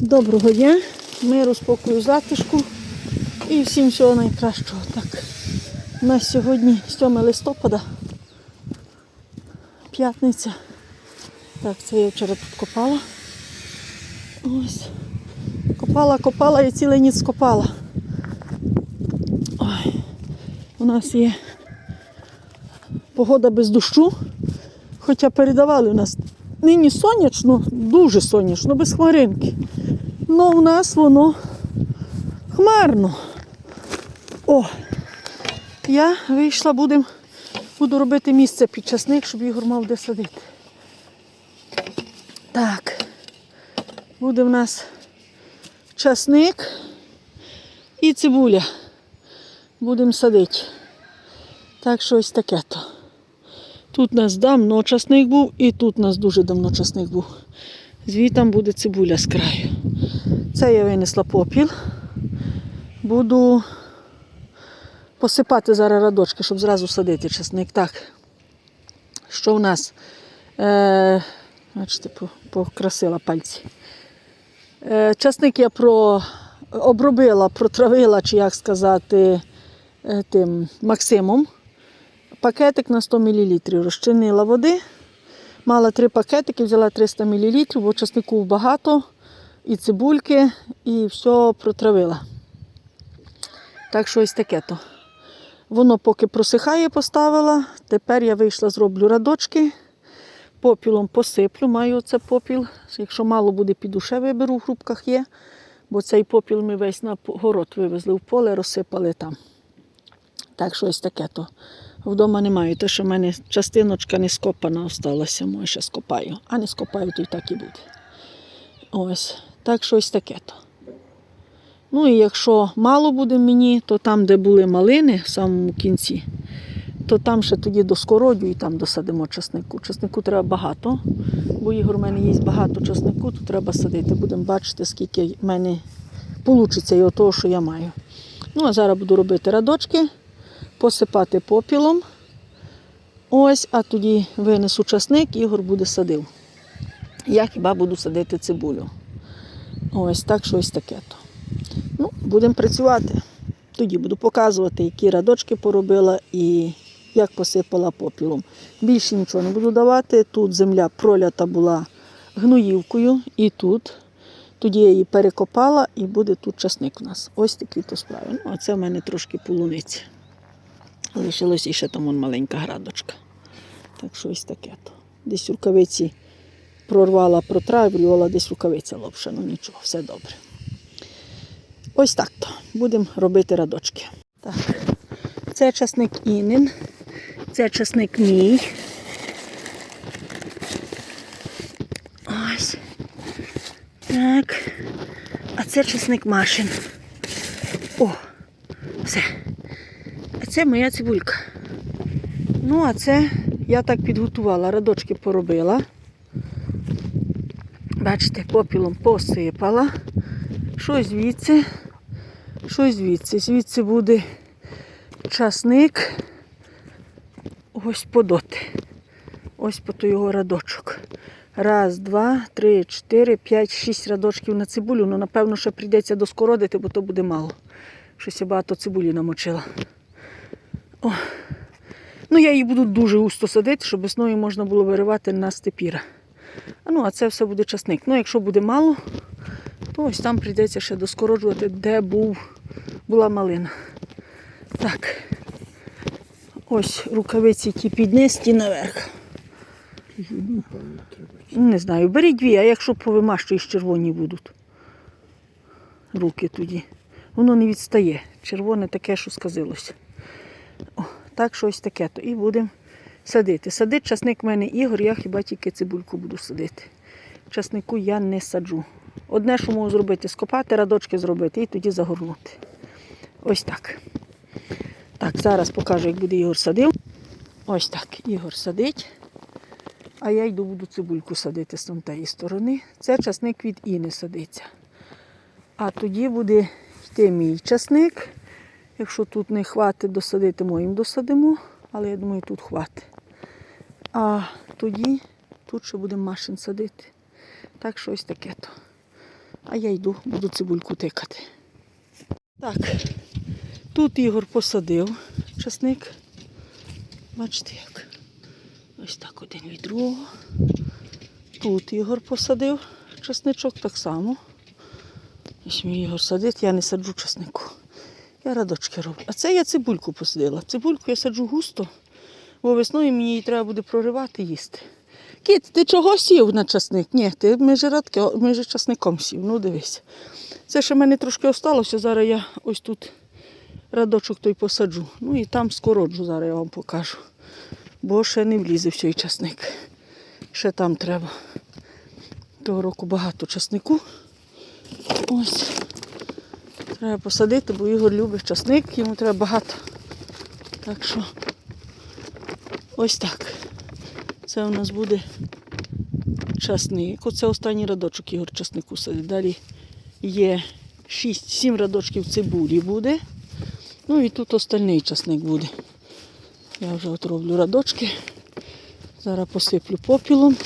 Доброго дня, миру, спокою, затишку і всім всього найкращого. Так, у нас сьогодні 7 листопада, п'ятниця. Так, це я вчора тут копала. Ось. Копала, копала і цілий ніц копала. Ой. У нас є погода без дощу, хоча передавали у нас нині сонячно, дуже сонячно, без хмаринки. Ну, у нас воно хмарно. О, я вийшла, будем, буду робити місце під часник, щоб Ігор мав де садити. Так, буде в нас часник і цибуля. Будемо садити. Так що ось таке то. Тут у нас давно часник був і тут у нас дуже давно часник був. Звітом буде цибуля з краю. Це я винесла попіл. Буду посипати зараз радочки, щоб зразу садити часник. Так. Що в нас? Е, бачите, покрасила пальці. Е, часник я про, обробила, протравила, чи як сказати, е, тим Максимом. Пакетик на 100 мл розчинила води. Мала три пакетики, взяла 300 мл, бо часнику багато, і цибульки, і все протравила. Так що ось таке то. Воно поки просихає, поставила. Тепер я вийшла, зроблю радочки. Попілом посиплю, маю оце попіл. Якщо мало буде, піду ще виберу, в грубках є. Бо цей попіл ми весь на город вивезли в поле, розсипали там. Так що ось таке то. Вдома немає. Те, що в мене частиночка не скопана осталася, може ще скопаю. А не скопаю, то й так і буде. Ось. Так що ось таке то. Ну і якщо мало буде мені, то там, де були малини в самому кінці, то там ще тоді доскородю і там досадимо часнику. Часнику треба багато, бо Ігор у мене є багато часнику, то треба садити. Будемо бачити, скільки в мене вийде і того, що я маю. Ну, а зараз буду робити радочки, посипати попілом. Ось, а тоді винесу часник, Ігор буде садив. Я хіба буду садити цибулю. Ось так, що ось таке то. Ну, будемо працювати. Тоді буду показувати, які радочки поробила і як посипала попілом. Більше нічого не буду давати. Тут земля пролята була гноївкою і тут. Тоді я її перекопала і буде тут часник у нас. Ось такі то справи. Ну, а це в мене трошки полуниці. Лишилось і ще там вон маленька градочка. Так що ось таке то. Десь рукавиці прорвала, протравлювала, десь рукавиця лопша. Ну нічого, все добре. Ось так то. Будемо робити радочки. Так. Це часник Інин, це часник мій. Ось. Так. А це часник Машин. О, все. А це моя цибулька. Ну, а це я так підготувала, радочки поробила. Бачите, попілом посипала. Щось звідси, щось звідси. Звідси буде часник. Ось подоти. Ось по його радочок. Раз, два, три, чотири, п'ять, шість радочків на цибулю. Ну, напевно, ще прийдеться доскородити, бо то буде мало. Щось я багато цибулі намочила. О. Ну, я її буду дуже густо садити, щоб весною можна було виривати на степіра. Ну, а це все буде часник. Ну, якщо буде мало, то ось там прийдеться ще доскороджувати, де був, була малина. Так. Ось рукавиці ті підниз, наверх. Не знаю, беріть дві, а якщо повимащуєш, червоні будуть. Руки тоді. Воно не відстає. Червоне таке, що сказилося. О, так щось таке. то І будемо садити. Садить часник в мене Ігор, я хіба тільки цибульку буду садити. Часнику я не саджу. Одне, що можу зробити, скопати, радочки зробити і тоді загорнути. Ось так. Так, зараз покажу, як буде Ігор садив. Ось так, Ігор садить. А я йду буду цибульку садити з тієї сторони. Це часник від Іни садиться. А тоді буде йти мій часник. Якщо тут не хватить досадити, моїм досадимо, але я думаю, тут хватить. А тоді тут ще будемо машин садити. Так що ось таке то. А я йду, буду цибульку тикати. Так, тут Ігор посадив часник. Бачите як. Ось так один від другого. Тут Ігор посадив часничок так само. Ось мій Ігор садить, я не саджу часнику. Я радочки роблю. А це я цибульку посадила. Цибульку я саджу густо, бо весною мені її треба буде проривати їсти. Кіт, ти чого сів на часник? Ні, ти між, радки, між часником сів. Ну дивись. Це ще в мене трошки осталося. Зараз я ось тут радочок той посаджу. Ну і там скороджу, зараз я вам покажу. Бо ще не влізе в цей часник. Ще там треба. Того року багато часнику. Ось. Треба посадити, бо Ігор любить часник, йому треба багато. Так що ось так. Це у нас буде часник. Оце останній радочок Ігор часнику садить. Далі є 6-7 радочків цибулі буде. Ну і тут остальний часник буде. Я вже от роблю радочки. Зараз посиплю попілом.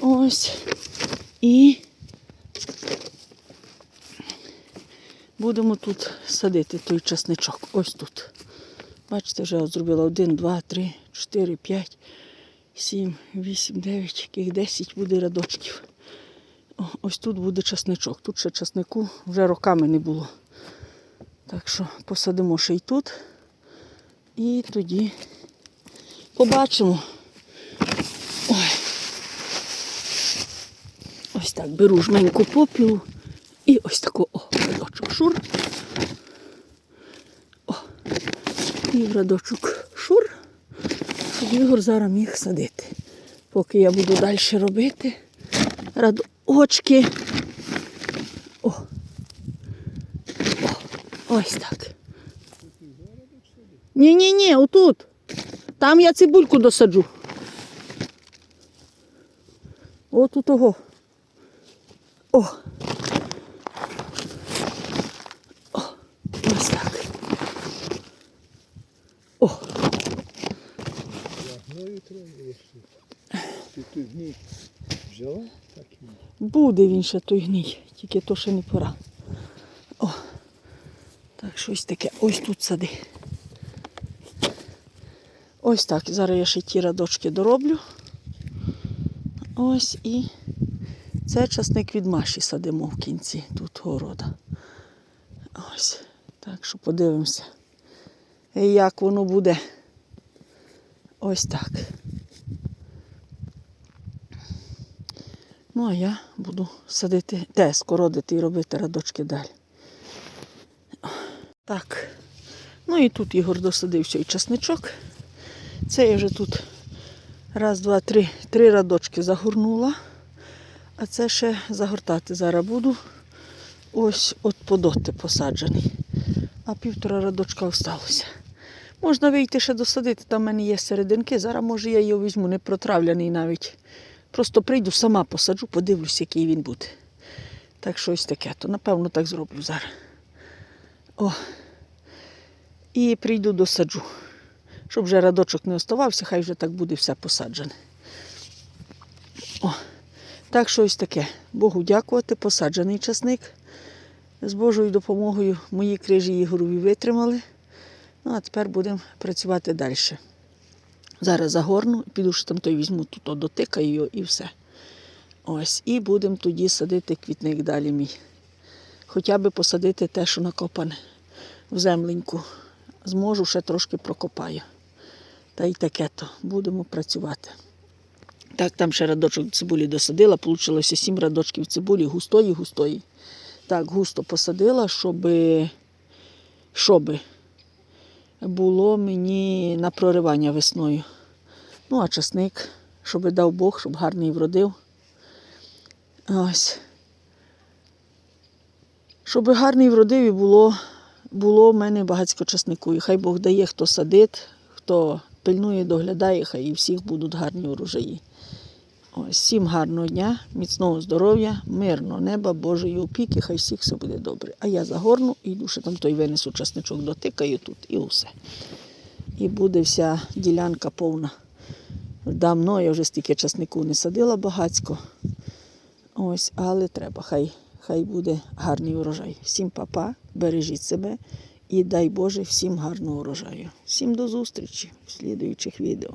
Ось. І будемо тут садити той часничок. Ось тут. Бачите, вже зробила 1, 2, 3, 4, 5, 7, 8, 9, яких 10 буде рядочків. О, ось тут буде часничок. Тут ще часнику вже роками не було. Так що посадимо ще й тут. І тоді побачимо. Ой. Ось так беру жменьку попілу і ось таку о, рядочок шур. О, і в рядочок шур, щоб Ігор зараз міг садити. Поки я буду далі робити радочки. О. О, ось так. Ні-ні, ні, отут. Там я цибульку досаджу. От у того. О. О, ось так. О, Ягною треба було сити. Ти тут гній взяла? Так і ні. буде він ще той гній, тільки то ще не пора. О, так щось таке. Ось тут сади. Ось так. Зараз я ще ті радочки дороблю. Ось і це часник від Маші садимо в кінці тут города. Ось. Так що подивимося, як воно буде. Ось так. Ну, а я буду садити, те, скородити і робити радочки далі. Так. Ну і тут Ігор досадив ще часничок. Це я вже тут раз, два, три, три радочки загорнула. А це ще загортати зараз буду. Ось от подоти посаджений. А півтора радочка осталося. Можна вийти ще досадити, там в мене є серединки. Зараз може я його візьму, не протравляний навіть. Просто прийду, сама посаджу, подивлюсь, який він буде. Так що ось таке, то напевно так зроблю зараз. О. І прийду досаджу. Щоб вже радочок не оставався, хай вже так буде все посаджене. О. Так що ось таке. Богу дякувати, посаджений часник. З Божою допомогою мої крижі Ігорові витримали. Ну, а тепер будемо працювати далі. Зараз загорну, піду що там той візьму, тут дотикаю його і все. Ось. І будемо тоді садити квітник далі мій. Хоча би посадити те, що накопане в земленьку. Зможу, ще трошки прокопаю. Та й таке то будемо працювати. Так, там ще радочок цибулі досадила, вийшло сім радочків цибулі, густої, густої. Так, густо посадила, щоб, щоб було мені на проривання весною. Ну, а часник, щоб дав Бог, щоб гарний вродив. Ось. Щоб гарний вродив і було, було в мене багатько часнику. І хай Бог дає, хто садить, хто пильнує, доглядає, хай і всіх будуть гарні урожаї. Всім гарного дня, міцного здоров'я, мирного неба, Божої опіки, хай всіх все буде добре. А я загорну і йду, там той винесу часничок, дотикаю тут і усе. І буде вся ділянка повна. Давно я вже стільки часнику не садила багацько. Ось, але треба, хай, хай буде гарний урожай. Всім папа, бережіть себе і дай Боже всім гарного урожаю. Всім до зустрічі в слідуючих відео.